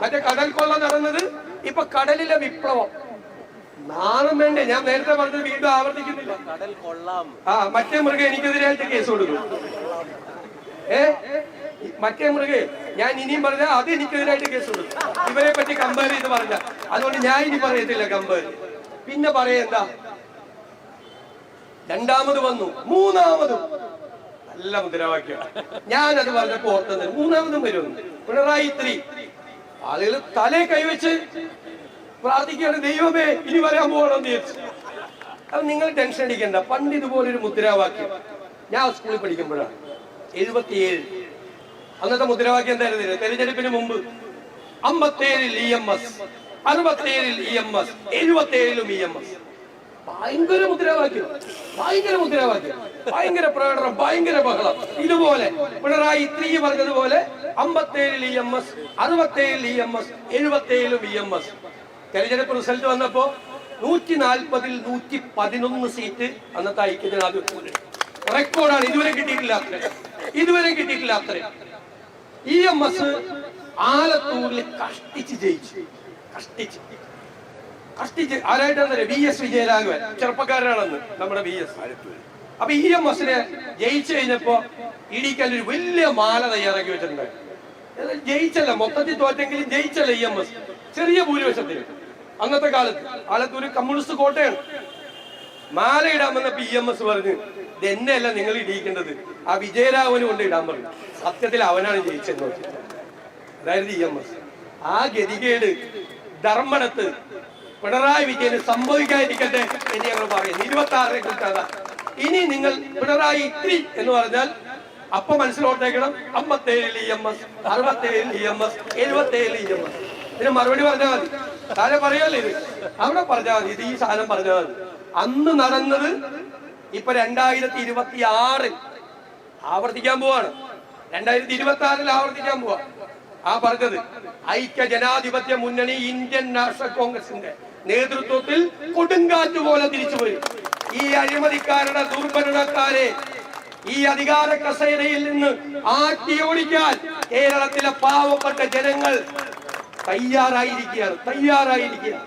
മറ്റേ കടൽ കൊള്ള നടന്നത് ഇപ്പൊ കടലിലെ വിപ്ലവം. നാണം വേണ്ടേ? ഞാൻ നേരത്തെ പറഞ്ഞത് വീണ്ടും ആവർത്തിക്കുന്നില്ല. കടൽ കൊള്ളാം. ആ മറ്റേ മൃഗം എനിക്കെതിരായിട്ട് കേസ് കൊടുക്കും. ഏ? മറ്റേ മൃഗേ ഞാൻ ഇനിയും പറഞ്ഞ അത് എനിക്കെതിരായിട്ട് കേസ് കൊടുക്കും. ഇവരെ പറ്റി കമ്പയർ ചെയ്ത് പറഞ്ഞ. അതുകൊണ്ട് ഞാൻ ഇനി പറയത്തില്ല കമ്പയർ. പിന്നെ പറയെന്താ രണ്ടാമത് വന്നു. മൂന്നാമത്. നല്ല മുദ്രാവാക്യം അത് പറഞ്ഞപ്പോ ഓർത്തത്. മൂന്നാമതും വരുമെന്ന് പിണറായി ത്രീ. ആളുകൾ തലേ കൈവച്ച് പ്രാർത്ഥിക്കുകയാണ് ദൈവമേ ഇനി വരാൻ പോകണം അത് നിങ്ങൾ ടെൻഷൻ അടിക്കണ്ട പണ്ട് ഇതുപോലൊരു മുദ്രാവാക്യം ഞാൻ സ്കൂളിൽ പഠിക്കുമ്പോഴാണ് എഴുപത്തിയേഴ് അന്നത്തെ മുദ്രാവാക്യം എന്തായിരുന്നു? തെരഞ്ഞെടുപ്പിന് മുമ്പ് അമ്പത്തേഴിൽ ഇ എം എസ് അറുപത്തേഴിൽ ഇ എം എസ് എഴുപത്തേഴിലും ഇ എം എസ്. ഭയങ്കര മുദ്രാവാക്യം ഭയങ്കര മുദ്രാവാക്യം. ഭയങ്കര പ്രകടനം ഭയങ്കര ബഹളം. ഇതുപോലെ പിണറായി ത്രീ പറഞ്ഞതുപോലെ അമ്പത്തേഴിൽ ഇ എം എസ് അറുപത്തേഴിൽ ഇ എം എസ് എഴുപത്തേഴിലും ഇ എം എസ്. തെരഞ്ഞെടുപ്പ് റിസൾട്ട് വന്നപ്പോ നൂറ്റി നാൽപ്പതിൽ നൂറ്റി പതിനൊന്ന് സീറ്റ് അന്നത്തെ ഐക്യജനാധിപത്യ റെക്കോർഡാണ് ഇതുവരെ കിട്ടിയിട്ടില്ല അത്ര. ഇതുവരെ കിട്ടിയിട്ടില്ല അത്ര. ഇ എം എസ് ആലത്തൂരിൽ കഷ്ടിച്ച് ജയിച്ചു. കഷ്ടിച്ച്. കഷ്ടിച്ച്. ആരായിട്ടാണ് വി എസ് വിജയരാഘവൻ. ചെറുപ്പക്കാരനാണെന്ന്. നമ്മുടെ വി എസ് അപ്പൊ ഇ എം എസിനെ ജയിച്ചു കഴിഞ്ഞപ്പോ ഇടിക്കൽ ഒരു വലിയ മാല തയ്യാറാക്കി വെച്ചിട്ടുണ്ട്. ജയിച്ചല്ല മൊത്തത്തിൽ തോറ്റെങ്കിലും ജയിച്ചല്ല ഇ എം എസ് ചെറിയ ഭൂരിപക്ഷത്തിൽ. അന്നത്തെ കാലത്ത്. കാലത്ത് ഒരു കമ്മ്യൂണിസ്റ്റ് കോട്ടയാണ്. മാല ഇടാൻ വന്നപ്പോ ഇ എം എസ് പറഞ്ഞു ഇത് എന്നെയല്ല നിങ്ങൾ ഇടിയിക്കേണ്ടത്. ആ വിജയരാഘവന് കൊണ്ട് ഇടാൻ പറഞ്ഞു. സത്യത്തിൽ അവനാണ് ജയിച്ചെന്ന് അതായത് ഇ എം എസ് ആ ഗതികേട് ധർമ്മടത്ത് പിണറായി വിജയന് സംഭവിക്കാതിരിക്കട്ടെ എന്ന് ഞങ്ങൾ പറയുന്നു. ഇരുപത്തി ആറിനെ കുറിച്ചാണ് ഇനി നിങ്ങൾ പിണറായി ഇത്തിരി എന്ന് പറഞ്ഞാൽ അപ്പൊ മനസ്സിലോട്ടേക്കണം. അമ്പത്തേഴിൽ ഇ എം എസ് അറുപത്തേഴിൽ ഇ എം എസ് എഴുപത്തേഴിൽ ഇ എം എസ്. ഇതിന് മറുപടി പറഞ്ഞാൽ മതി. താഴെ പറയല്ലേ ഇത്? അവിടെ പറഞ്ഞാൽ മതി. ഇത് ഈ സാധനം പറഞ്ഞാൽ മതി. അന്ന് നടന്നത് ഇപ്പൊ രണ്ടായിരത്തി ഇരുപത്തി ആറിൽ ആവർത്തിക്കാൻ പോവാണ്. രണ്ടായിരത്തി ഇരുപത്തി ആറിൽ ആവർത്തിക്കാൻ പോവാ. ആ പറഞ്ഞത് ഐക്യ ജനാധിപത്യ മുന്നണി ഇന്ത്യൻ നാഷണൽ കോൺഗ്രസിന്റെ നേതൃത്വത്തിൽ കൊടുങ്കാറ്റ് പോലെ തിരിച്ചുപോയി ഈ അഴിമതിക്കാരുടെ ദുർഭരണക്കാരെ ഈ അധികാര കസേരയിൽ നിന്ന് ആട്ടി ഓടിക്കാൻ കേരളത്തിലെ പാവപ്പെട്ട ജനങ്ങൾ തയ്യാറായിരിക്കുകയാണ് തയ്യാറായിരിക്കുകയാണ്.